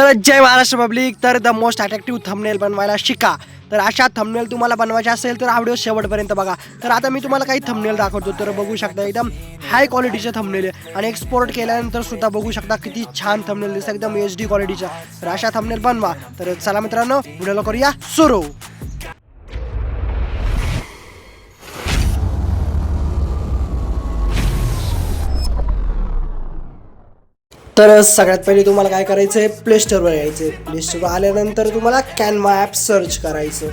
तर जय महाराष्ट्र पब्लिक तर द मोस्ट अट्रॅक्टिव्ह थंबनेल बनवायला शिका. तर अशा थंबनेल तुम्हाला बनवायचे असेल तर हा व्हिडिओ शेवटपर्यंत बघा. तर आता मी तुम्हाला काही थंबनेल दाखवतो तर बघू शकता एकदम हाय क्वालिटीचे थंबनेल आहे. आणि एक्सपोर्ट केल्यानंतर सुद्धा बघू शकता किती छान थंबनेल दिसतं एकदम एच डी क्वालिटीच्या तर अशा थंबनेल बनवा. तर चला मित्रांनो व्हिडिओला करूया सुरू. तर सगळ्यात पहिले तुम्हाला काय करायचं आहे प्ले स्टोअरवर यायचं आहे प्ले स्टोरवर आल्यानंतर तुम्हाला कॅनवा ॲप सर्च करायचं.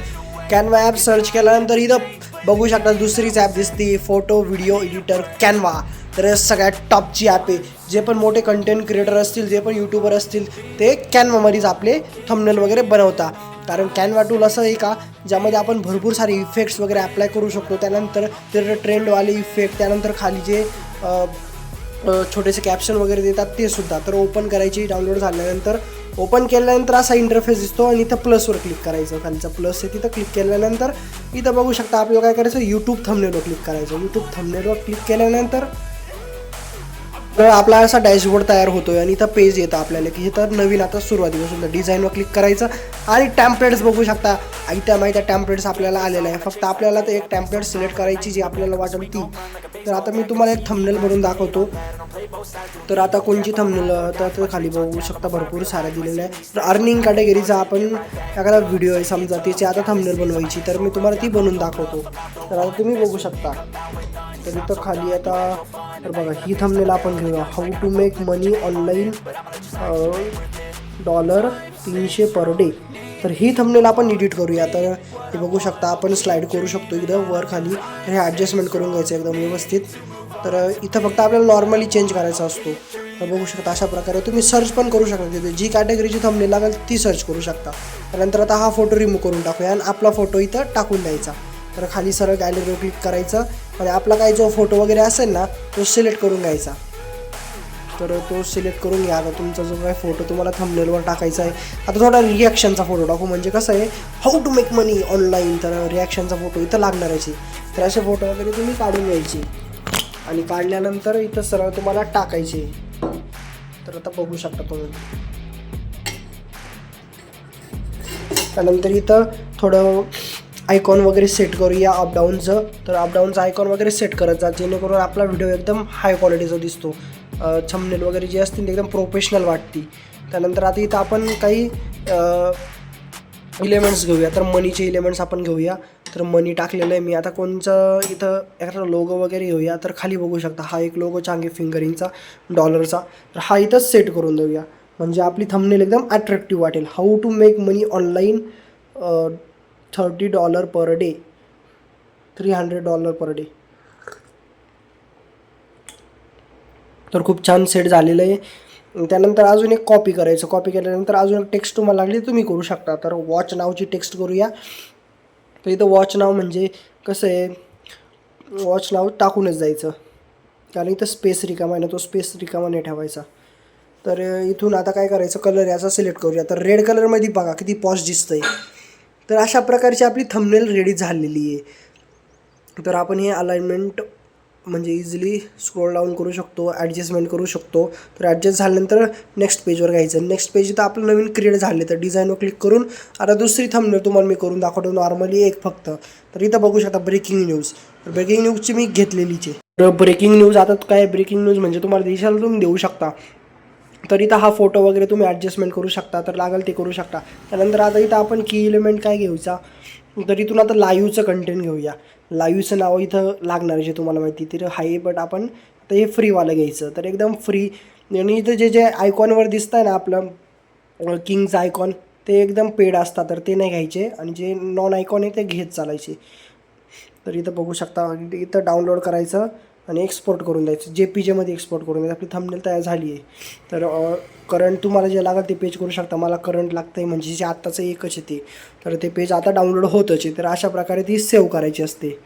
कॅनवा ॲप सर्च केल्यानंतर इथं बघू शकता दुसरीच ॲप दिसते. फोटो व्हिडिओ एडिटर कॅनवा तर सगळ्यात टॉपची ॲप आहे. जे पण मोठे कंटेंट क्रिएटर असतील जे पण यूट्यूबर असतील ते कॅनवामध्येच आपले थंबनेल वगैरे बनवता. कारण कॅनवा टूल असं आहे का ज्यामध्ये आपण भरपूर सारे इफेक्ट्स वगैरे अप्लाय करू शकतो. त्यानंतर ते ट्रेंडवाले इफेक्ट त्यानंतर खाली जे छोटेसे कॅप्शन वगैरे देतात ते सुद्धा. तर ओपन करायची डाउनलोड झाल्यानंतर ओपन केल्यानंतर असा इंटरफेस दिसतो आणि इथं प्लसवर क्लिक करायचं. खालचं प्लस आहे तिथं क्लिक केल्यानंतर इथं बघू शकता आपल्याला काय करायचं? यूट्यूब थंबनेलवर क्लिक करायचं. यूट्यूब थंबनेलवर क्लिक केल्यानंतर तर आपला असा डॅशबोर्ड तयार होतो आहे आणि इथं पेज येतं आपल्याला की हे तर नवीन आता सुरुवातीपासून डिझाईनवर क्लिक करायचं आणि टॅम्पलेट्स बघू शकता. आणि त्या माहिती टॅम्पलेट्स आपल्याला आलेल्या आहे फक्त आपल्याला तर एक टॅम्पलेट सिलेक्ट करायची जी आपल्याला वाटेल ती. तर आता मी तुम्हाला एक थंबनेल बनवून दाखवतो. तर आता कोणची थंबनेल तर तर खाली बघू शकता भरपूर साऱ्या दिलेल्या आहे तर अर्निंग कॅटेगरीचा आपण एखादा व्हिडिओ आहे समजा त्याची आता थंबनेल बनवायची. तर मी तुम्हाला ती बनवून दाखवतो. तर आता तुम्ही बघू शकता. तर इथं खाली आता तर बघा ही थंबनेल आपण घेऊया. How to make money online dollar तीनशे पर डे तर ही थंबनेल आपण एडिट करूया. तर हे बघू शकता आपण स्लाईड करू शकतो एकदम वर खाली. तर हे ॲडजस्टमेंट करून घ्यायचं एकदम व्यवस्थित. तर इथं फक्त आपल्याला नॉर्मली चेंज करायचा असतो. तर बघू शकता अशा प्रकारे तुम्ही सर्च पण करू शकता तिथे. जी कॅटेगरीची थंबनेल लागेल ती सर्च करू शकता. त्यानंतर आता हा फोटो रिमूव्ह करून टाकूया आणि आपला फोटो इथं टाकून द्यायचा. तर खाली सरळ गॅलरीवर क्लिक करायचं. आणि आपला काही जो फोटो वगैरे असेल ना तो सिलेक्ट करून घ्यायचा. तर तो सिलेक्ट करून घ्या. आता तुमचा जो काही फोटो तुम्हाला थंबनेलवर टाकायचा आहे आता थोडा रिॲक्शनचा फोटो टाकू. म्हणजे कसं आहे how to make money online तर रिॲक्शनचा फोटो इथं लागणार आहे. तर असे फोटो वगैरे तुम्ही काढून घ्यायचे. आणि काढल्यानंतर इथं सरळ तुम्हाला टाकायचे. तर आता बघू शकता तुम्ही. त्यानंतर इथं थोडं आयकॉन वगैरे सेट करूया अपडाऊनचं तर अपडाऊनचं आयकॉन वगैरे सेट करत जा जेणेकरून आपला व्हिडिओ एकदम हाय क्वालिटीचा दिसतो. छमनेल वगैरे जे असतील ते एकदम प्रोफेशनल वाटते. त्यानंतर आता इथं आपण काही इलेमेंट्स घेऊया. तर मनीचे इलेमेंट्स आपण घेऊया. तर मनी टाकलेलं आहे मी. आता कोणचं इथं एखादा लोगो वगैरे घेऊया. तर खाली बघू शकता हा एक लोगो चांगे फिंगरिंगचा डॉलरचा तर हा इथं सेट करून देऊया. म्हणजे आपली थंबनेल एकदम अट्रॅक्टिव्ह वाटेल. How to make money online thirty dollar per day. Three hundred dollar per day. तर खूप छान सेट झालेलं आहे. त्यानंतर अजून एक कॉपी करायचं. कॉपी केल्यानंतर अजून एक टेक्स्ट तुम्हाला लागली तुम्ही करू शकता. तर वॉच नावची टेक्स्ट करूया. तर इथं वॉच नाव म्हणजे कसं आहे? वॉच नाव टाकूनच जायचं. कारण इथं स्पेस रिकामा आहे ना तो स्पेस रिकामा नाही ठेवायचा. तर इथून आता काय करायचं? कलर याचा सिलेक्ट करूया. तर रेड कलरमध्ये बघा किती पॉश आहे तर अशा प्रकारची आपली थंबनेल रेडी झालेली आहे. तर आपण हे अलाइनमेंट म्हणजे इझिली स्क्रोल डाऊन करू शकतो ॲडजस्टमेंट करू शकतो. तर ॲडजस्ट झाल्यानंतर नेक्स्ट पेजवर घ्यायचं. नेक्स्ट पेज इथं आपलं नवीन क्रिएट झाले तर डिझाईनवर क्लिक करून आता दुसरी थंबनेल तुम्हाला मी करून दाखवतो. नॉर्मली एक फक्त. तर इथं बघू शकता ब्रेकिंग न्यूज तर ब्रेकिंग न्यूजची मी घेतलेलीची तर ब्रेकिंग न्यूज आता काय ब्रेकिंग न्यूज म्हणजे तुम्हाला दिशाला तुम्ही देऊ शकता. तर इथं हा फोटो वगैरे तुम्ही ॲडजस्टमेंट करू शकता तर लागेल ते करू शकता. त्यानंतर आता इथं आपण की इलिमेंट काय घेऊचा तर इथून आता लाईव्हचं कंटेंट घेऊया. लाईव्हचं नाव इथं लागणार जे तुम्हाला माहिती तर आहे बट आपण आता हे फ्रीवालं घ्यायचं. तर एकदम फ्री आणि इथं जे जे आयकॉनवर दिसत आहे ना आपलं किंगचं आयकॉन ते एकदम पेड असतात. तर ते नाही घ्यायचे. आणि जे नॉन आयकॉन आहे ते घेत चालायचे. तर इथं बघू शकता. इथं डाउनलोड करायचं. आणि एक्सपोर्ट करून द्यायचं. जे पी जेमध्ये एक्सपोर्ट करून द्यायचं. आपली थंबनेल तयार झाली आहे. तर करंट तुम्हाला जे लागेल ते पेज करू शकता. मला करंट लागतं आहे म्हणजे जे आत्ताचं एकच येते तर ते पेज आता डाउनलोड होतच आहे. तर अशा प्रकारे ती सेव्ह करायची असते.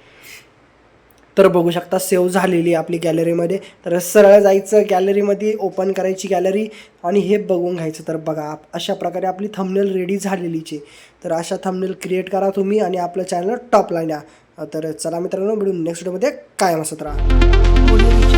तर बघू शकता सेव्ह झालेली आहे आपली गॅलरीमध्ये तर सरळ जायचं गॅलरीमध्ये ओपन करायची गॅलरी आणि हे बघून घ्यायचं. तर बघा अशा प्रकारे आपली थंबनेल रेडी झालेलीची तर अशा थंबनेल क्रिएट करा तुम्ही आणि आपलं चॅनल टॉपला न्या तर चला मित्रांनो भेटून नेक्स्ट व्हिडिओमध्ये कायम असत राहा.